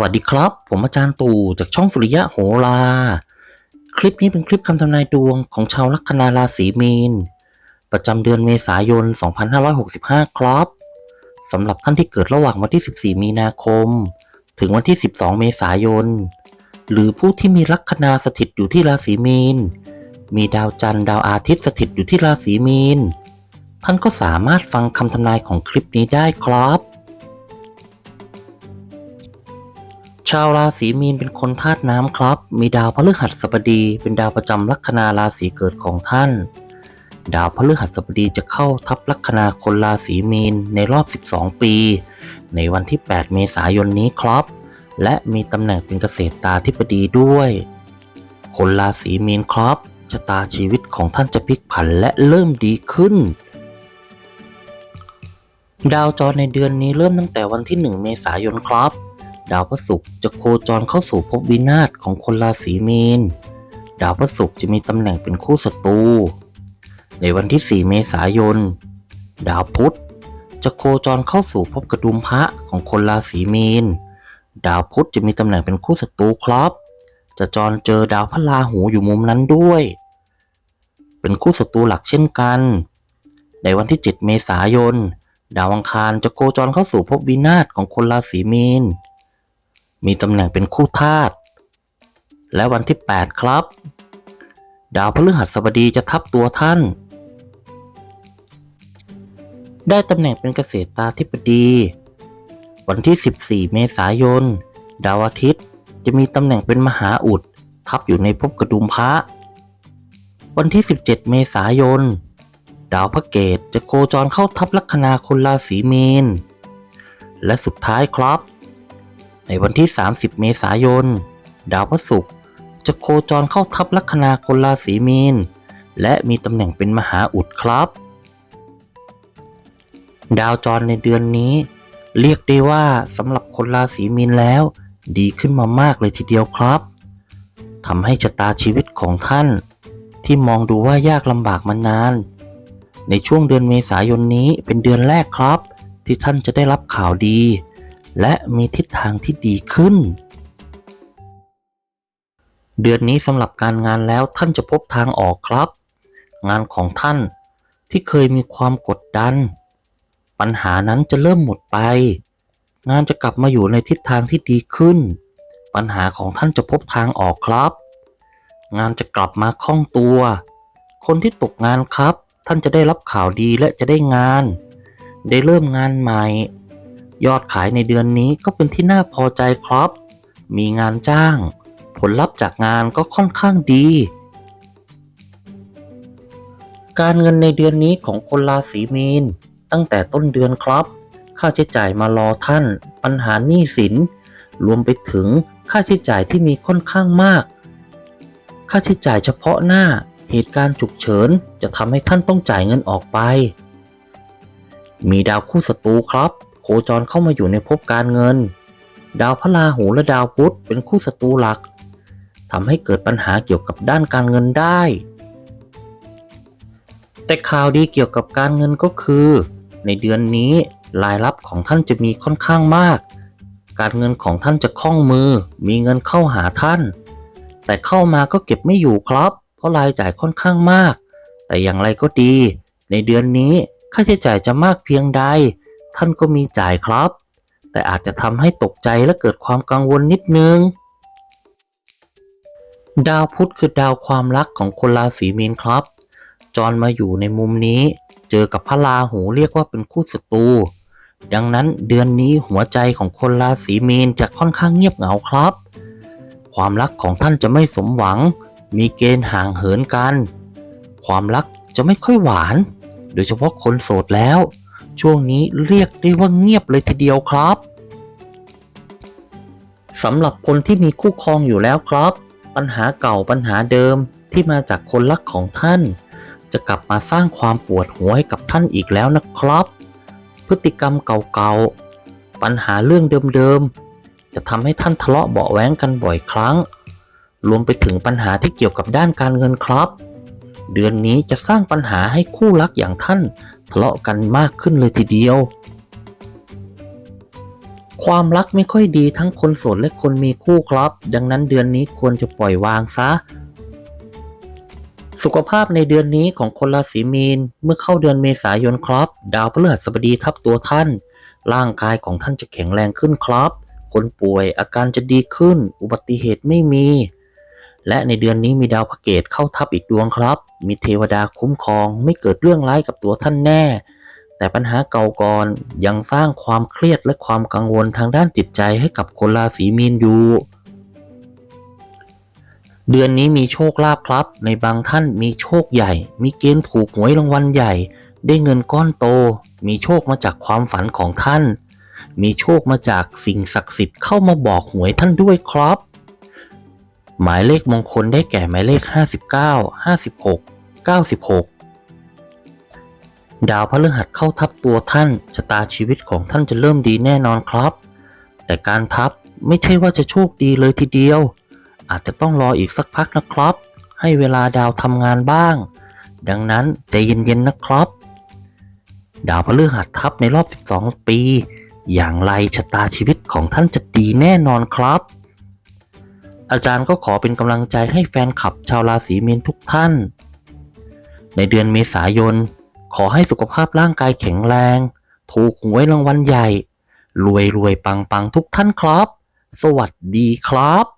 วัสดีครับ ผมอาจารย์ตู่จากช่องสุริยะโหรา คลิปนี้เป็นคลิปคำทำนายดวงของชาวลัคนาราศีมีน ประจำเดือนเมษายน 2565 ครับสำหรับท่านที่เกิดระหว่างวันที่ 14 มีนาคม ถึงวันที่ 12 เมษายน หรือผู้ที่มีลัคนาสถิตอยู่ที่ราศีมีน มีดาวจันทร์ดาวอาทิตย์สถิตอยู่ที่ราศีมีน ท่านก็สามารถฟังคำทำนายของคลิปนี้ได้ครับ ชาวราศีมีนเป็นคนธาตุน้ำครับ มีดาวพฤหัสบดี เป็นดาวประจำลัคนาราศีเกิดของท่าน ดาวพฤหัสบดีจะเข้าทับลัคนาคนราศีมีนในรอบ 12 ปี ในวันที่ 8 เมษายนนี้ครับ และมีตำแหน่งเป็นเกษตรตาธิบดีด้วย คนราศีมีนครับชะตาชีวิตของท่านจะพลิกผันและเริ่มดีขึ้นดาวจรในเดือนนี้เริ่มตั้งแต่วันที่ 1 เมษายนครับ ดาวพฤหัสจะโคจรเข้าสู่ภพวินาศของคนราศีมีนดาวพฤหัสจะมีตำแหน่งเป็นคู่ศัตรู ในวันที่ 4 เมษายน ดาวพุธจะโคจรเข้าสู่ภพกระดุมพระของคนราศีมีนดาวพุธจะมีตำแหน่งเป็นคู่ศัตรูครับ จะจรเจอดาวพระราหูอยู่มุมนั้นด้วย เป็นคู่ศัตรูหลักเช่นกัน ในวันที่ 7 เมษายน ดาวอังคารจะโคจรเข้าสู่ภพวินาศของคนราศีมีน มีตำแหน่งเป็นคู่ธาตุและวันที่ 8 ครับ ดาวพฤหัสบดีจะทับตัวท่าน ได้ตำแหน่งเป็นเกษตรตาธิบดี วันที่ 14 เมษายน ดาวอาทิตย์จะมีตำแหน่งเป็นมหาอุด ทับอยู่ในภพกระดุมพระ วันที่ 17 เมษายน ดาวพระเกตจะโคจรเข้าทับลัคนาคนราศีมีน และสุดท้ายครับ ในวันที่ 30 เมษายน ดาวพระศุกร์จะโคจรเข้าทับลัคนาคนราศีมีน และมีตำแหน่งเป็นมหาอุดครับ ดาวจรในเดือนนี้ เรียกได้ว่าสำหรับคนราศีมีนแล้ว ดีขึ้นมามากเลยทีเดียวครับทำให้ชะตาชีวิตของท่าน ที่มองดูว่ายากลำบากมานาน ในช่วงเดือนเมษายนนี้เป็นเดือนแรกครับ ที่ท่านจะได้รับข่าวดี และมีทิศทางที่ดีขึ้น เดือนนี้สำหรับการงานแล้วท่านจะพบทางออกครับ งานของท่านที่เคยมีความกดดัน ปัญหานั้นจะเริ่มหมดไป งานจะกลับมาอยู่ในทิศทางที่ดีขึ้น ปัญหาของท่านจะพบทางออกครับ งานจะกลับมาคล่องตัว คนที่ตกงานครับ ท่านจะได้รับข่าวดีและจะได้งาน ได้เริ่มงานใหม่ ยอดขายในเดือนนี้ก็เป็นที่น่าพอใจครับ มีงานจ้าง ผลลัพธ์จากงานก็ค่อนข้างดี การเงินในเดือนนี้ของคนราศีมีน ตั้งแต่ต้นเดือนครับ ค่าใช้จ่ายมารอท่าน ปัญหาหนี้สิน รวมไปถึงค่าใช้จ่ายที่มีค่อนข้างมาก ค่าใช้จ่ายเฉพาะหน้า เหตุการณ์ฉุกเฉินจะทำให้ท่านต้องจ่ายเงินออกไป มีดาวคู่ศัตรูครับ โคจรเข้ามาอยู่ในภพการเงิน ดาวพระราหูและดาวพุธเป็นคู่ศัตรูหลักทำให้เกิดปัญหาเกี่ยวกับด้านการเงินได้ แต่ข่าวดีเกี่ยวกับการเงินก็คือ ในเดือนนี้รายรับของท่านจะมีค่อนข้างมาก การเงินของท่านจะคล่องมือ มีเงินเข้าหาท่าน แต่เข้ามาก็เก็บไม่อยู่ครับ เพราะรายจ่ายค่อนข้างมาก แต่อย่างไรก็ดี ในเดือนนี้ค่าใช้จ่ายจะมากเพียงใด ท่านก็มีจ่ายครับ แต่อาจจะทำให้ตกใจและเกิดความกังวลนิดนึง ดาวพุธคือดาวความรักของคนราศีมีนครับ จรมาอยู่ในมุมนี้ เจอกับพระราหูเรียกว่าเป็นคู่ศัตรูดังนั้นเดือนนี้หัวใจของคนราศีมีนจะค่อนข้างเงียบเหงาครับ ความรักของท่านจะไม่สมหวัง มีเกณฑ์ห่างเหินกัน ความรักจะไม่ค่อยหวาน โดยเฉพาะคนโสดแล้ว ช่วงนี้เรียกได้ว่าเงียบเลยทีเดียวครับสำหรับคนที่มีคู่ครองอยู่แล้วครับ ปัญหาเก่าปัญหาเดิมที่มาจากคนรักของท่าน จะกลับมาสร้างความปวดหัวให้กับท่านอีกแล้วนะครับ พฤติกรรมเก่าๆ ปัญหาเรื่องเดิมๆ จะทำให้ท่านทะเลาะเบาแว้งกันบ่อยครั้ง รวมไปถึงปัญหาที่เกี่ยวกับด้านการเงินครับ เดือนนี้จะสร้างปัญหาให้คู่รักอย่างท่าน ทะเลาะกันมากขึ้นเลยทีเดียว ความรักไม่ค่อยดีทั้งคนโสดและคนมีคู่ครับ ดังนั้นเดือนนี้ควรจะปล่อยวางซะ สุขภาพในเดือนนี้ของคนราศีมีนเมื่อเข้าเดือนเมษายนครับ ดาวพฤหัสบดีทับตัวท่าน ร่างกายของท่านจะแข็งแรงขึ้นครับ คนป่วยอาการจะดีขึ้น อุบัติเหตุไม่มี และในเดือนนี้มีดาวพระเกตเข้าทับอีกดวงครับ มีเทวดาคุ้มครองไม่เกิดเรื่องร้ายกับตัวท่านแน่ แต่ปัญหาเก่าก่อนยังสร้างความเครียดและความกังวลทางด้านจิตใจให้กับคนราศีมีนอยู่เดือนนี้มีโชคลาภครับ ในบางท่านมีโชคใหญ่ มีเกณฑ์ถูกหวยรางวัลใหญ่ ได้เงินก้อนโต มีโชคมาจากความฝันของท่าน มีโชคมาจากสิ่งศักดิ์สิทธิ์เข้ามาบอกหวยท่านด้วยครับ หมายเลขมงคลได้แก่หมายเลข 59 56 96 ดาวพฤหัสเข้าทับตัวท่านชะตาชีวิตของท่านจะเริ่มดีแน่นอนครับ แต่การทับไม่ใช่ว่าจะโชคดีเลยทีเดียว อาจจะต้องรออีกสักพักนะครับ ให้เวลาดาวทำงานบ้าง ดังนั้นใจเย็นๆนะครับ ดาวพฤหัสทับในรอบ 12 ปี อย่างไรชะตาชีวิตของท่านจะดีแน่นอนครับ อาจารย์ก็ขอเป็นกำลังใจให้แฟนคลับชาวราศีมีนทุกท่าน ในเดือนเมษายน ขอให้สุขภาพร่างกายแข็งแรง ถูกหวยรางวัลใหญ่ รวยรวยปังปังทุกท่านครับ สวัสดีครับ